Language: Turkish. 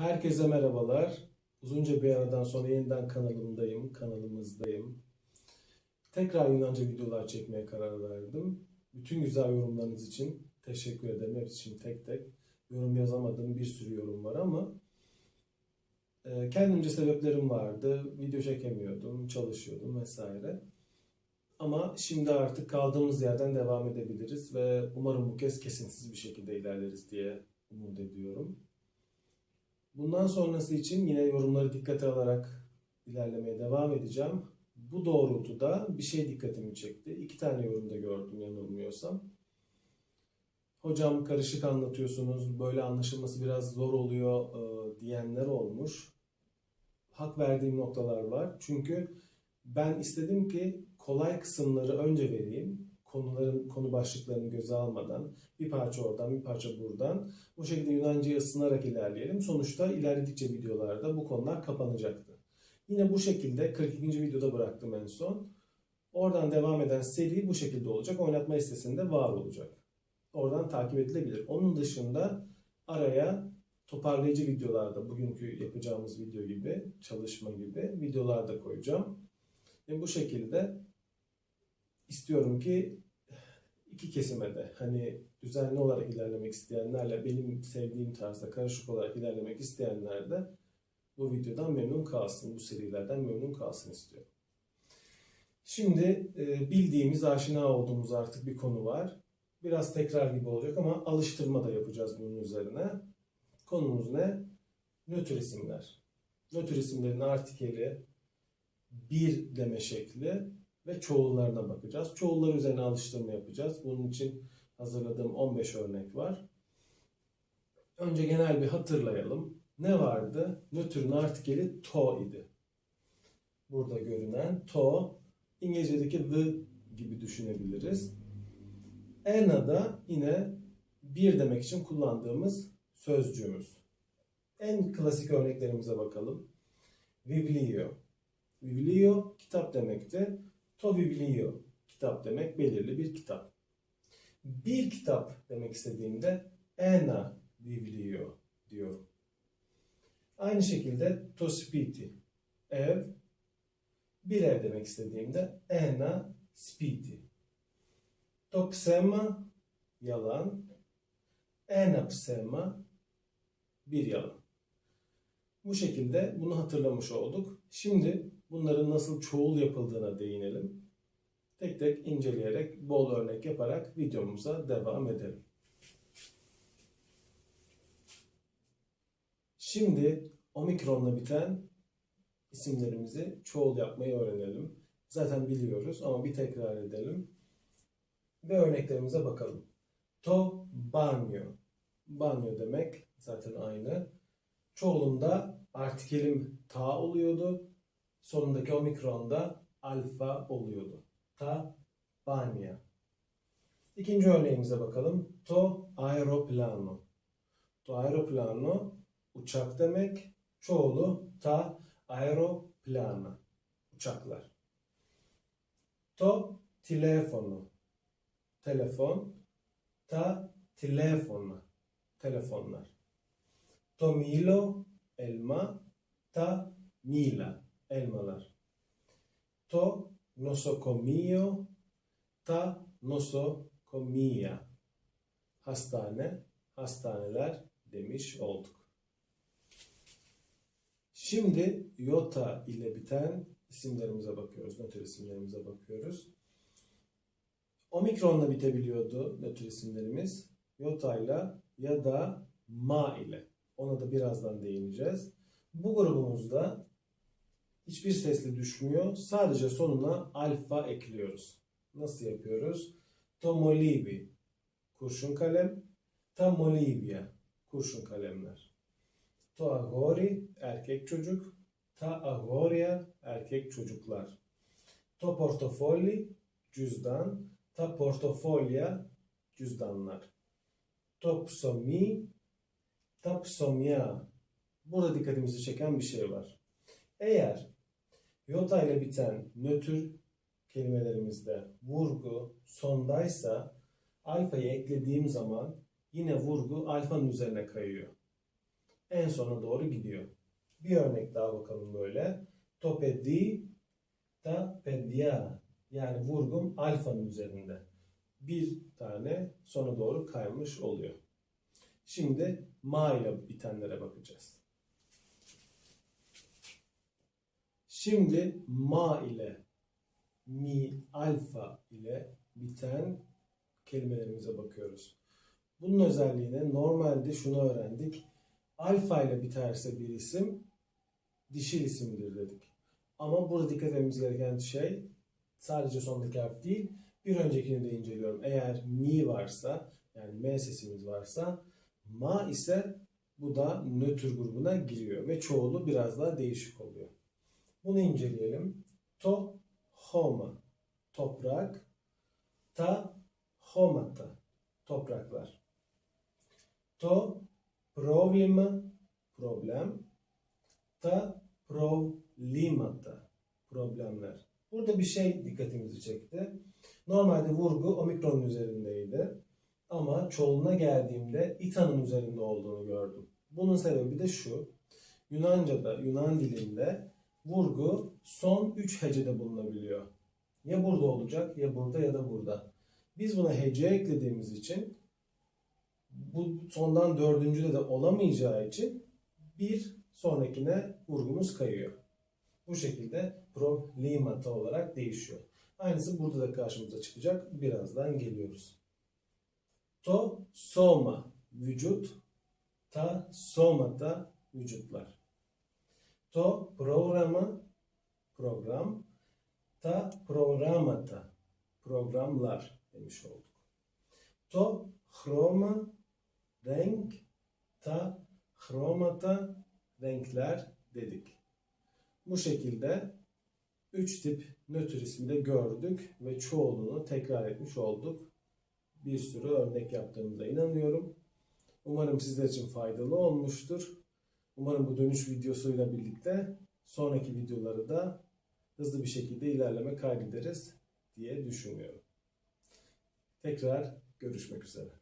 Herkese merhabalar. Uzunca bir aradan sonra yeniden kanalımdayım, kanalımızdayım. Tekrar Yunanca videolar çekmeye karar verdim. Bütün güzel yorumlarınız için teşekkür ederim. Hepsi için tek tek. Yorum yazamadığım bir sürü yorum var ama e, kendimce sebeplerim vardı. Video çekemiyordum, çalışıyordum vesaire. Ama şimdi artık kaldığımız yerden devam edebiliriz ve umarım bu kez kesintisiz bir şekilde ilerleriz diye umut ediyorum. Bundan sonrası için yine yorumları dikkate alarak ilerlemeye devam edeceğim. Bu doğrultuda bir şey dikkatimi çekti. İki tane yorumda gördüm yanılmıyorsam. Hocam karışık anlatıyorsunuz, böyle anlaşılması biraz zor oluyor e, diyenler olmuş. Hak verdiğim noktalar var. Çünkü ben istedim ki kolay kısımları önce vereyim. Konuların konu başlıklarını göze almadan bir parça oradan bir parça buradan bu şekilde Yunanca'ya ısınarak ilerleyelim. Sonuçta ilerledikçe videolarda bu konular kapanacaktı. Yine bu şekilde 42. videoda bıraktım en son. Oradan devam eden seri bu şekilde olacak. Oynatma listesinde var olacak. Oradan takip edilebilir. Onun dışında araya toparlayıcı videolarda bugünkü yapacağımız video gibi, çalışma gibi videolarda koyacağım. Ve bu şekilde istiyorum ki iki kesime de hani düzenli olarak ilerlemek isteyenlerle benim sevdiğim tarzda karışık olarak ilerlemek isteyenler de bu videodan memnun kalsın, bu serilerden memnun kalsın istiyorum. Şimdi e, bildiğimiz, aşina olduğumuz artık bir konu var. Biraz tekrar gibi olacak ama alıştırma da yapacağız bunun üzerine. Konumuz ne? Nötr isimler. Nötr isimlerin artikeli, bir deme şekli ve çoğullarına bakacağız. Çoğullar üzerine alıştırma yapacağız. Bunun için hazırladığım 15 örnek var. Önce genel bir hatırlayalım. Ne vardı? Nötrün artikeli to idi. Burada görünen to, İngilizce'deki the gibi düşünebiliriz. Ena da yine bir demek için kullandığımız sözcüğümüz. En klasik örneklerimize bakalım. Biblio. Biblio kitap demekti. Toviblio kitap demek belirli bir kitap. Bir kitap demek istediğimde ena biblio diyorum. Aynı şekilde tospiti ev bir ev demek istediğimde ena spiti. Toksema yalan, ena psema bir yalan. Bu şekilde bunu hatırlamış olduk. Şimdi bunların nasıl çoğul yapıldığına değinelim. Tek tek inceleyerek, bol örnek yaparak videomuza devam edelim. Şimdi omikronla biten isimlerimizi çoğul yapmayı öğrenelim. Zaten biliyoruz ama bir tekrar edelim. Ve örneklerimize bakalım. To banyo. Banyo demek zaten aynı. Çoğulunda artikelim ta oluyordu. Sonundaki omikronda alfa oluyordu. Ta banya. İkinci örneğimize bakalım. To aeroplano. To aeroplano uçak demek. Çoğulu ta aeroplana. Uçaklar. To telefono. Telefon. Ta telefona. Telefonlar. To milo elma. Ta mila elmalar. To nosokomio. Ta nosokomia. Hastane, hastaneler demiş olduk. Şimdi yota ile biten isimlerimize bakıyoruz, nötr isimlerimize bakıyoruz. Omikronla bitebiliyordu nötr isimlerimiz. Yota ile ya da ma ile. Ona da birazdan değineceğiz. Bu grubumuzda hiçbir sesli düşmüyor. Sadece sonuna alfa ekliyoruz. Nasıl yapıyoruz? Tomolibi, kurşun kalem. Tamolibia, kurşun kalemler. To agori, erkek çocuk. Ta agoria, erkek çocuklar. To portofoli, cüzdan. Ta portofolya, cüzdanlar. To psomi, ta psomya. Burada dikkatimizi çeken bir şey var. Eğer yota ile biten nötr kelimelerimizde vurgu sondaysa alfayı eklediğim zaman yine vurgu alfanın üzerine kayıyor. en sona doğru gidiyor. Bir örnek daha bakalım böyle. To pedi ta pedia. Yani vurgum alfanın üzerinde. Bir tane sona doğru kaymış oluyor. Şimdi ma ile bitenlere bakacağız. Şimdi ma ile mi alfa ile biten kelimelerimize bakıyoruz. Bunun özelliğine normalde şunu öğrendik. Alfa ile biterse bir isim dişil isimdir dedik. Ama burada dikkat etmemiz gereken şey sadece sondaki harf değil, bir öncekini de inceliyorum. Eğer mi varsa, yani m sesimiz varsa, ma ise bu da nötr grubuna giriyor ve çoğulu biraz daha değişik oluyor. Bunu inceleyelim. To, homa, toprak, ta, homata, topraklar. To, problema, problem, ta, problemata, problemler. Burada bir şey dikkatimizi çekti. Normalde vurgu omikronun üzerindeydi. Ama çoğuluna geldiğimde itanın üzerinde olduğunu gördüm. Bunun sebebi de şu. Yunanca'da, Yunan dilinde vurgu son 3 hecede bulunabiliyor. Ya burada olacak, ya burada ya da burada. Biz buna hece eklediğimiz için bu sondan dördüncüde de olamayacağı için bir sonrakine vurgumuz kayıyor. Bu şekilde problemata olarak değişiyor. Aynısı burada da karşımıza çıkacak. Birazdan geliyoruz. To, soma, vücut. Ta, somata, vücutlar. To, programa, program. Ta, programata, programlar demiş olduk. To, chroma, renk. Ta, chromata, renkler dedik. Bu şekilde 3 tip nötr ismi de gördük ve çoğulunu tekrar etmiş olduk. Bir sürü örnek yaptığımıza inanıyorum. Umarım sizler için faydalı olmuştur. Umarım bu dönüş videosuyla birlikte sonraki videoları da hızlı bir şekilde ilerleme kaydederiz diye düşünüyorum. Tekrar görüşmek üzere.